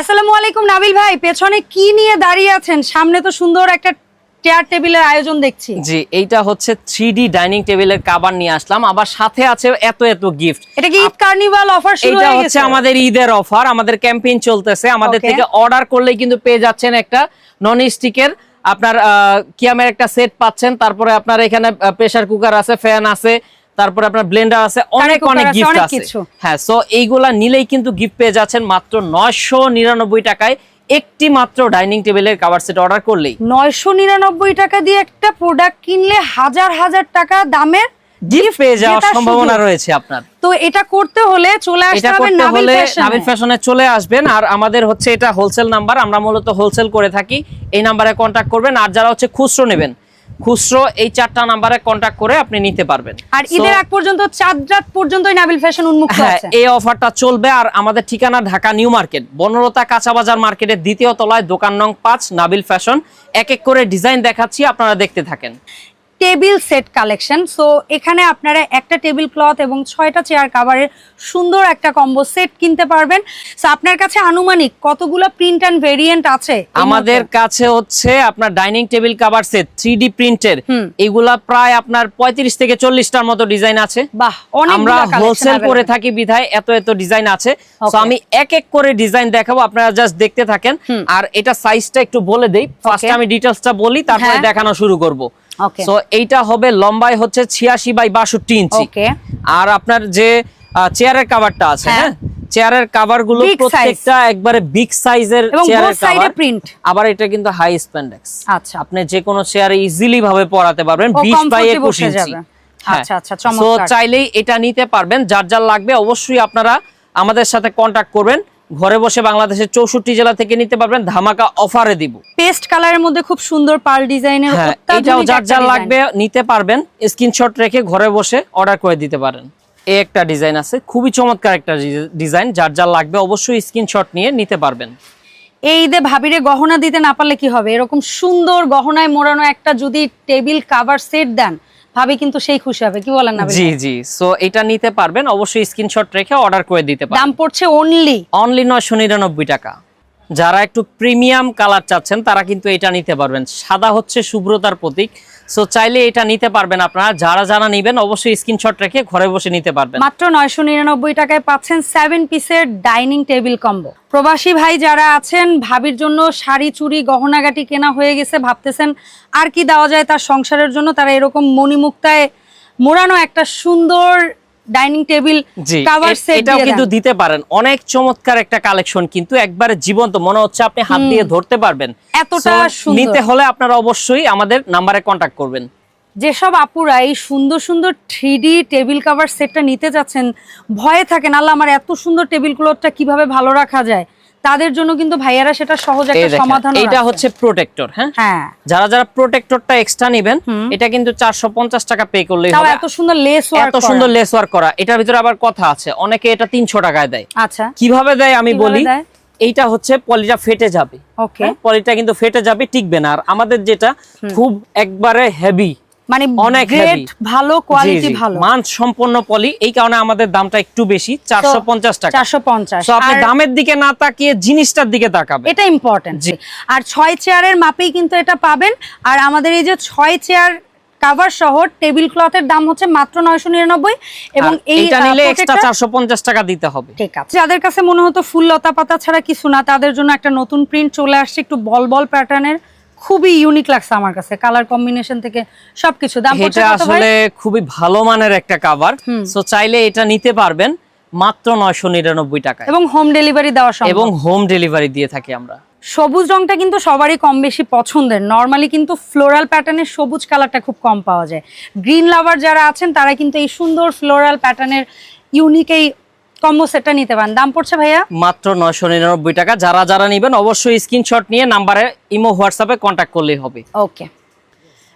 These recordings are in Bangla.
আসসালামু আলাইকুম নাবিল ভাই পেছনে কি নিয়ে দাঁড়িয়ে আছেন? সামনে তো সুন্দর একটা চেয়ার টেবিলের আয়োজন দেখছি। জি এইটা হচ্ছে থ্রি ডাইনিং টেবিলের কাবার নিয়ে আসলাম। আবার সাথে আছে এত এত গিফট এটা কি ঈদ কার্নিভাল অফার শুরু হয়ে হচ্ছে আমাদের ঈদের অফার আমাদের ক্যাম্পেইন চলতেছে। আমাদের থেকে অর্ডার করলেই কিন্তু পেয়ে যাচ্ছেন একটা নন স্টিকের আপনার কিয়ামের একটা সেট পাচ্ছেন। তারপরে আপনার এখানে প্রেসার কুকার আছে ফ্যান আছে তারপরে আপনার ব্লেন্ডার আছে অনেক অনেক গিফট আছে। হ্যাঁ সো এইগুলা নিলেই কিন্তু গিফট পেয়ে যাচ্ছেন মাত্র নয়শো নিরানব্বই টাকায় একটি মাত্র ডাইনিং টেবিলের কাভার সেট অর্ডার করলেই। নয়শো নিরানব্বই টাকা দিয়ে একটা প্রোডাক্ট কিনলে হাজার হাজার টাকা দামের গিফট পেয়ে যাওয়ার সম্ভাবনা রয়েছে আপনার। তো এটা করতে হলে চলে আসতে হবে নাবিল ফ্যাশনে। নাবিল ফ্যাশনে চলে আসবেন আর আমাদের হচ্ছে এটা হোলসেল নাম্বার আমরা মূলত হোলসেল করে থাকি। এই নাম্বারে কন্ট্যাক্ট করবেন আর যারা হচ্ছে খুচরো নেবেন খুচরো এই চারটা নাম্বারে কন্ট্যাক্ট করে আপনি নিতে পারবেন। আর ঈদের আগ পর্যন্ত চাঁদ রাত পর্যন্তই নাবিল ফ্যাশন উন্মুক্ত হ্যাঁ আছে। এই অফারটা চলবে আর আমাদের ঠিকানা ঢাকা নিউ মার্কেট। বনরতা কাঁচা বাজার মার্কেটের দ্বিতীয় তলায় দোকান নং পাঁচ নাবিল ফ্যাশন এক এক করে ডিজাইন দেখাচ্ছি আপনারা দেখতে থাকেন। Table set collection. সো এখানে আপনারা একটা টেবিল ক্লথ এবং ছয়টা চেয়ার কাভারের সুন্দর একটা কম্বো সেট কিনতে পারবেন। সো আপনার কাছে আনুমানিক কতগুলো প্রিন্ট অ্যান্ড ভেরিয়েন্ট আছে? আমাদের কাছে হচ্ছে আপনার dining table cover set three D প্রিন্টের এগুলা প্রায় আপনার পঁয়ত্রিশ থেকে চল্লিশটার মতো ডিজাইন আছে। বাহ আমরা হোলসেল করে থাকি বিধায় এত এত ডিজাইন আছে। তো আমি এক এক করে ডিজাইন দেখাবো আপনারা জাস্ট দেখতে থাকেন। আর এটা সাইজটা একটু বলে দেই। ফার্স্ট. আমি ডিটেলসটা বলি তারপরে হ্যাঁ। দেখানো শুরু করব. সো এইটা হবে লম্বায় হচ্ছে ছিয়াশি বাই বাষট্টি ইঞ্চি। আর আপনার যে চেয়ারের কাভারটা আছে হ্যাঁ। চেয়ারের কাভারগুলো প্রত্যেকটা একবারে বিগ সাইজের চেয়ারের কাভার print। আবার এটা কিন্তু হাই স্প্যান্ডেক্স আচ্ছা। আপনি যে কোনো চেয়ারে ইজিলি ভাবে পরাতে পারবেন ও 20 বাই 21 বসে ইঞ্চি। হ্যাঁ। আচ্ছা, আচ্ছা, চমৎকার। চাইলেই এটা নিতে পারবেন। যার যার লাগবে অবশ্যই আপনারা আমাদের সাথে কন্টাক্ট করবেন। ঘরে বসে বাংলাদেশের চৌষট্টি জেলা থেকে নিতে পারবেন ধামাকা অফারে দিব। পেস্ট কালারের মধ্যে খুব সুন্দর পার্ল ডিজাইনের হ্যাঁ এটাও যার যার লাগবে নিতে পারবেন। স্ক্রিনশট রেখে ঘরে বসে অর্ডার করে দিতে পারেন। এই একটা ডিজাইন আছে খুবই চমৎকার একটা ডিজাইন যার যার লাগবে অবশ্যই স্ক্রিনশট নিয়ে নিতে পারবেন। এই ঈদে ভাবিরে গহনা দিতে না পারলে কি হবে? এরকম সুন্দর গহনায় মোড়ানো একটা যদি টেবিল কাভার সেট দেন ভাবি কিন্তু সেই খুশি হবে কি বলেন না জি জি। সো এটা নিতে পারবেন অবশ্যই স্ক্রিনশট রেখে অর্ডার করে দিতে পারেন দাম পড়ছে অনলি অনলি নয়শো নিরানব্বই টাকা। যারা একটু প্রিমিয়াম কালার চাচ্ছেন তারা কিন্তু এটা নিতে পারবেন। সাদা হচ্ছে শুভ্রতার প্রতীক। সো চাইলে এটা নিতে পারবেন আপনারা। যারা যারা নেবেন, অবশ্যই স্ক্রিনশট রেখে ঘরে বসে নিতে পারবেন। মাত্র নয়শো নিরানব্বই টাকায় পাচ্ছেন সেভেন পিসের ডাইনিং টেবিল কম্বো প্রবাসী ভাই যারা আছেন, ভাবির জন্য শাড়ি চুরি গহনাগাটি কেনা হয়ে গেছে, ভাবতেছেন আর কি দেওয়া যায় তার সংসারের জন্য। তারা এরকম মণিমুক্তায় মোড়ানো একটা সুন্দর ডাইনিং টেবিল কভার সেট এটাও কিন্তু দিতে পারেন। অনেক চমৎকার একটা কালেকশন কিন্তু একবারে জীবন্ত। মনে হচ্ছে আপনি হাত দিয়ে ধরতে পারবেন। এতটা সুন্দর। নিতে হলে আপনারা অবশ্যই আমাদের নাম্বারে কন্টাক্ট করবেন। যেসব আপুরা এই সুন্দর সুন্দর থ্রি টেবিল কাভার সেটটা নিতে যাচ্ছেন ভয়ে থাকেন আল্লাহ আমার এত সুন্দর টেবিল ক্লথটা কীভাবে ভালো রাখা যায়? তাদের জন্য কিন্তু ভাইয়ারা সেটা সহজ একটা সমাধান এইটা হচ্ছে প্রোটেক্টর হ্যাঁ? হ্যাঁ। যারা যারা প্রোটেক্টরটা এক্সট্রা নেবেন এটা কিন্তু চারশো পঞ্চাশ টাকা পে করলেই হবে। এত সুন্দর লেস ওয়ার্ক এত সুন্দর লেস ওয়ার্ক করা। এটার ভিতরে আবার কথা আছে অনেকে এটা তিনশো টাকায় দেয়। আচ্ছা। কীভাবে দেয় আমি বলি? এইটা হচ্ছে পলিটা ফেটে যাবে। ওকে হ্যাঁ, পলিটা কিন্তু ফেটে যাবে টিকবে না। আর আমাদের যেটা খুব একবারে হেভি মানে অনেক গ্রেড। ভালো কোয়ালিটি ভালো। মান সম্পন্ন পলি এই কারণে আমাদের দামটা একটু বেশি চারশো পঞ্চাশ টাকা। চারশো পঞ্চাশ। So, আপনি দামের দিকে না তাকিয়ে জিনিসটার দিকে তাকাবেন। এটা ইম্পর্টেন্ট আর ছয় চেয়ারের মাপেই কিন্তু এটা পাবেন। আর আমাদের এই যে ছয় চেয়ার কাভার সহ টেবিল ক্লথের দাম হচ্ছে মাত্র নয়শো নিরানব্বই। এবং এইটা নিলে এক্সট্রা চারশো পঞ্চাশ টাকা দিতে হবে। ঠিক আছে। যাদের কাছে মনে হতো ফুল লতা পাতা ছাড়া কিছু না তাদের জন্য একটা নতুন প্রিন্ট চলে আসছে একটু বল বল প্যাটার্নের খুবই ইউনিক লাগছে আমার কাছে কালার কম্বিনেশন থেকে সবকিছু। দাম এটা আসলে খুবই ভালো মানের একটা কাভার সো চাইলে এটা নিতে পারবেন মাত্র নয়শো নিরানব্বই টাকা এবং হোম ডেলিভারি দেওয়া সম্ভব। এবং হোম ডেলিভারি দিয়ে থাকি আমরা। সবুজ রংটা কিন্তু সবারই কম বেশি পছন্দের। নর্মালি কিন্তু ফ্লোরাল প্যাটার্নের সবুজ কালারটা খুব কম পাওয়া যায়। গ্রিন লাভার যারা আছেন তারা কিন্তু এই সুন্দর ফ্লোরাল প্যাটার্নের ইউনিক এই কম্বো সেটটা নিতে পারেন। দাম পড়ছে ভাইয়া? মাত্র নয়শো নিরানব্বই টাকা। যারা যারা নিবেন অবশ্যই স্ক্রিনশট নিয়ে নাম্বারে ইমো হোয়াটসঅ্যাপে কন্ট্যাক্ট করলেই হবে। ওকে।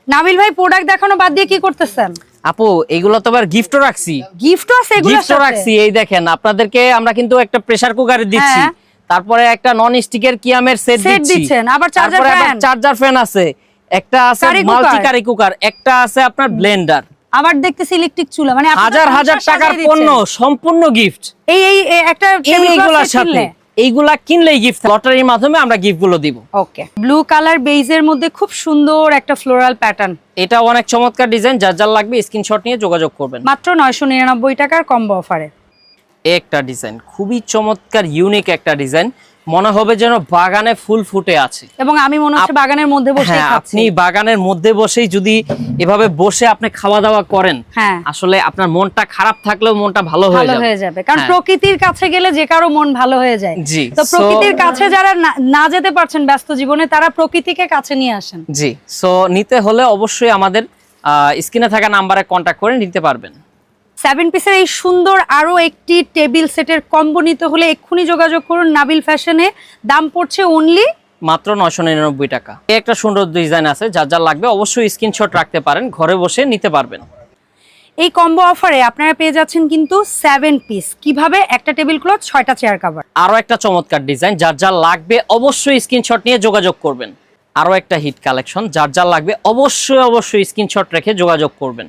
নাবিল ভাই প্রোডাক্ট দেখানো বাদ দিয়ে কি করতেছেন? আপু এগুলো তো আবার গিফটও রাখছি। গিফটও আছে এগুলোর গিফটও রাখছি এই দেখেন আপনাদেরকে আমরা কিন্তু একটা প্রেসার কুকার দিচ্ছি। হ্যাঁ। তারপরে একটা নন স্টিকের কিয়ামের সেট দিচ্ছেন, আবার আবার fan। চার্জার ফ্যান আছে। একটা আছে মাল্টি কারি কুকার একটা আছে আপনার ব্লেন্ডার আবার দেখতেছি ইলেকট্রিক চুলা মানে হাজার হাজার টাকার পণ্য সম্পূর্ণ গিফট এই এই একটা এইগুলোর সাথে এইগুলা কিনলেই গিফট লটারির মাধ্যমে আমরা গিফটগুলো দিব। ওকে ব্লু কালার বেজের মধ্যে খুব সুন্দর একটা ফ্লোরাল প্যাটার্ন এটা অনেক চমৎকার ডিজাইন যার যার লাগবে স্ক্রিনশট নিয়ে যোগাযোগ করবেন। মাত্র নয়শো নিরানব্বই টাকার কম্বো অফারে একটা ডিজাইন। খুবই চমৎকার ইউনিক একটা ডিজাইন। মনে হবে যেন বাগানে ফুল ফুটে আছে। এবং আমি মনে হচ্ছে বাগানের মধ্যে বসে হ্যাঁ আপনি বাগানের মধ্যে বসেই যদি এভাবে বসে আপনি খাওয়া দাওয়া করেন হ্যাঁ। আসলে আপনার মনটা খারাপ থাকলেও মনটা ভালো হয়ে যাবে। কারণ হ্যাঁ। প্রকৃতির কাছে গেলে যে কারও মন ভালো হয়ে যায়। জি তো প্রকৃতির কাছে যারা না- না যেতে পারছেন ব্যস্ত জীবনে তারা প্রকৃতিকে কাছে নিয়ে আসেন। জি সো নিতে হলে অবশ্যই আমাদের স্ক্রিনে থাকা নাম্বারে কন্ট্যাক্ট করে নিতে পারবেন। সেভেন পিসের এই সুন্দর আরও একটি টেবিল সেটের কম্বো নিতে হলে এক্ষুনি যোগাযোগ করুন নাবিল ফ্যাশনে। দাম পড়ছে অনলি মাত্র নয়শো নিরানব্বই টাকা। একটা সুন্দর ডিজাইন আছে যার যার লাগবে অবশ্যই স্ক্রিনশট রাখতে পারেন ঘরে বসে নিতে পারবেন। এই কম্বো অফারে আপনারা পেয়ে যাচ্ছেন কিন্তু সেভেন পিস কীভাবে? একটা টেবিল ক্লথ ছয়টা চেয়ার কাভার আরও একটা চমৎকার ডিজাইন যার যার লাগবে অবশ্যই স্ক্রিনশট নিয়ে যোগাযোগ করবেন। আরও একটা হিট কালেকশন যার যার লাগবে অবশ্যই অবশ্যই স্ক্রিনশট রেখে যোগাযোগ করবেন।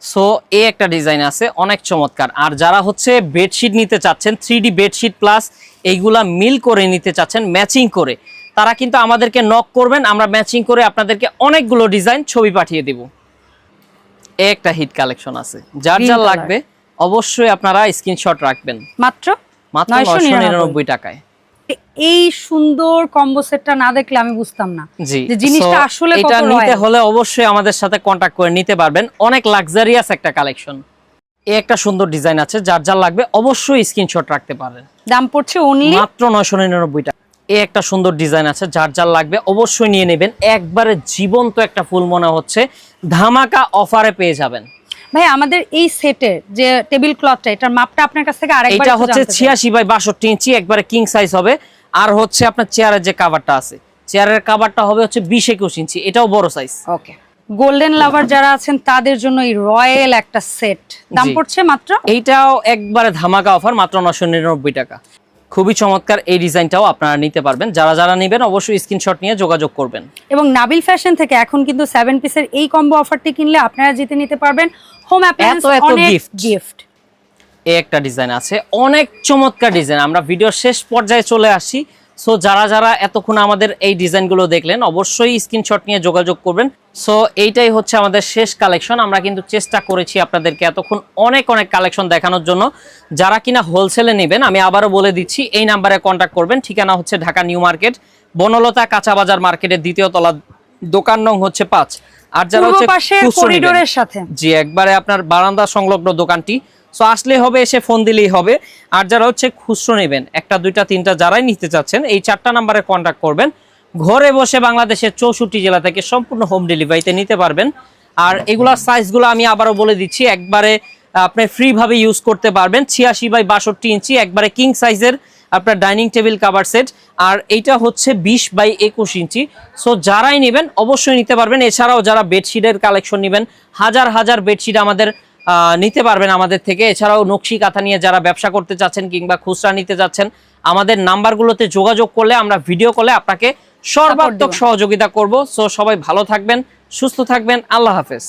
সো এই একটা ডিজাইন আছে অনেক চমৎকার। আর যারা হচ্ছে বেডশিট নিতে চাচ্ছেন থ্রি ডি বেডশিট প্লাস এইগুলা মিল করে নিতে চাচ্ছেন ম্যাচিং করে তারা কিন্তু আমাদেরকে নক করবেন আমরা ম্যাচিং করে আপনাদেরকে অনেকগুলো ডিজাইন ছবি পাঠিয়ে দিব। এ একটা হিট কালেকশন আছে। যার যার লাগবে অবশ্যই আপনারা স্ক্রিনশট রাখবেন। মাত্র মাত্র নয়শো নিরানব্বই। টাকায়। এ- এই সুন্দর কম্বো সেটটা না দেখলে আমি বুঝতাম না যে জিনিসটা আসলে এটা নিতে হলে অবশ্যই আমাদের সাথে কন্টাক্ট করে নিতে পারবেন। অনেক লাক্সারিয়াস একটা কালেকশন এই একটা সুন্দর ডিজাইন আছে যার যার লাগবে অবশ্যই স্ক্রিনশট রাখতে পারেন। দাম পড়ছে অনলি মাত্র নয়শো নিরানব্বই টাকা। এই একটা সুন্দর ডিজাইন আছে যার যার লাগবে অবশ্যই নিয়ে নেবেন। একবারে জীবন্ত একটা ফুল মনে হচ্ছে। ধামাকা অফারে পেয়ে যাবেন। ভাই আমাদের এই সেটের যে টেবিল ক্লথটা এটার মাপটা আপনার কাছ থেকে আরেকবার এটা হচ্ছে জানতে চাই। ছিয়াশি বাই বাষট্টি ইঞ্চি একবারে কিং সাইজ হবে। আর হচ্ছে আপনার চেয়ারের যে কাভারটা আছে চেয়ারের কাভারটা হবে হচ্ছে বিশ একুশ ইঞ্চি এটাও বড় সাইজ ওকে গোল্ডেন লাভার যারা আছেন তাদের জন্য এই রয়্যাল একটা সেট দাম পড়ছে মাত্র? এইটাও একবারে ধামাকা অফার মাত্র নশো নিরানব্বই টাকা। খুবই চমৎকার এই ডিজাইনটাও আপনারা নিতে পারবেন। যারা যারা নেবেন অবশ্যই স্ক্রিনশট নিয়ে যোগাযোগ করবেন। এবং নাবিল ফ্যাশন থেকে এখন কিন্তু সেভেন পিসের এই কম্বো অফারটি কিনলে আপনারা জিতে নিতে পারবেন। হোম অ্যাপ্লায়েন্স অনেক। গিফট এই একটা ডিজাইন আছে অনেক চমৎকার ডিজাইন আমরা ভিডিও শেষ পর্যায়ে চলে আসি। সো যারা যারা এতক্ষণ আমাদের এই ডিজাইনগুলো দেখলেন অবশ্যই স্ক্রিনশট নিয়ে যোগাযোগ করবেন। সো এইটাই হচ্ছে আমাদের শেষ কালেকশন আমরা কিন্তু চেষ্টা করেছি আপনাদেরকে এতক্ষণ অনেক অনেক কালেকশন দেখানোর জন্য। যারা কিনা হোলসেলে নেবেন আমি আবারও বলে দিচ্ছি এই নাম্বারে কন্ট্যাক্ট করবেন। ঠিকানা হচ্ছে ঢাকা নিউ মার্কেট বনলতা কাঁচা বাজার মার্কেটের দ্বিতীয় তলা দোকান নং হচ্ছে পাঁচ। আর যারা হচ্ছে করিডোরের সাথে। জি একবারে আপনার বারান্দা সংলগ্ন দোকানটি। সো আসলে হবে এসে ফোন দিলেই হবে। আর যারা হচ্ছে খুচরো নেবেন একটা দুইটা তিনটা যারাই নিতে চাচ্ছেন এই চারটা নাম্বারে কন্ট্যাক্ট করবেন। ঘরে বসে বাংলাদেশের চৌষট্টি জেলা থেকে সম্পূর্ণ হোম ডেলিভারিতে নিতে পারবেন। আর এগুলার সাইজগুলো আমি আবারও বলে দিচ্ছি একবারে আপনি ফ্রি ভাবে ইউজ করতে পারবেন। ছিয়াশি বাই বাষট্টি ইঞ্চি একবারে কিং সাইজের আপনার ডাইনিং টেবিল কাভার সেট। আর এইটা হচ্ছে বিশ বাই একুশ ইঞ্চি। সো যারাই নেবেন অবশ্যই নিতে পারবেন। এছাড়াও যারা বেডশিটের কালেকশন নেবেন হাজার হাজার বেডশিট আমাদের আহ, নিতে পারবেন আমাদের থেকে। এছাড়াও নকশি কাঁথা নিয়ে যারা ব্যবসা করতে চাচ্ছেন কিংবা খুচরা নিতে চাচ্ছেন আমাদের নাম্বারগুলোতে যোগাযোগ করলে আমরা ভিডিও কলে আপনাকে সর্বাত্মক সহযোগিতা করব। সো সবাই ভালো থাকবেন সুস্থ থাকবেন। আল্লাহ হাফেজ।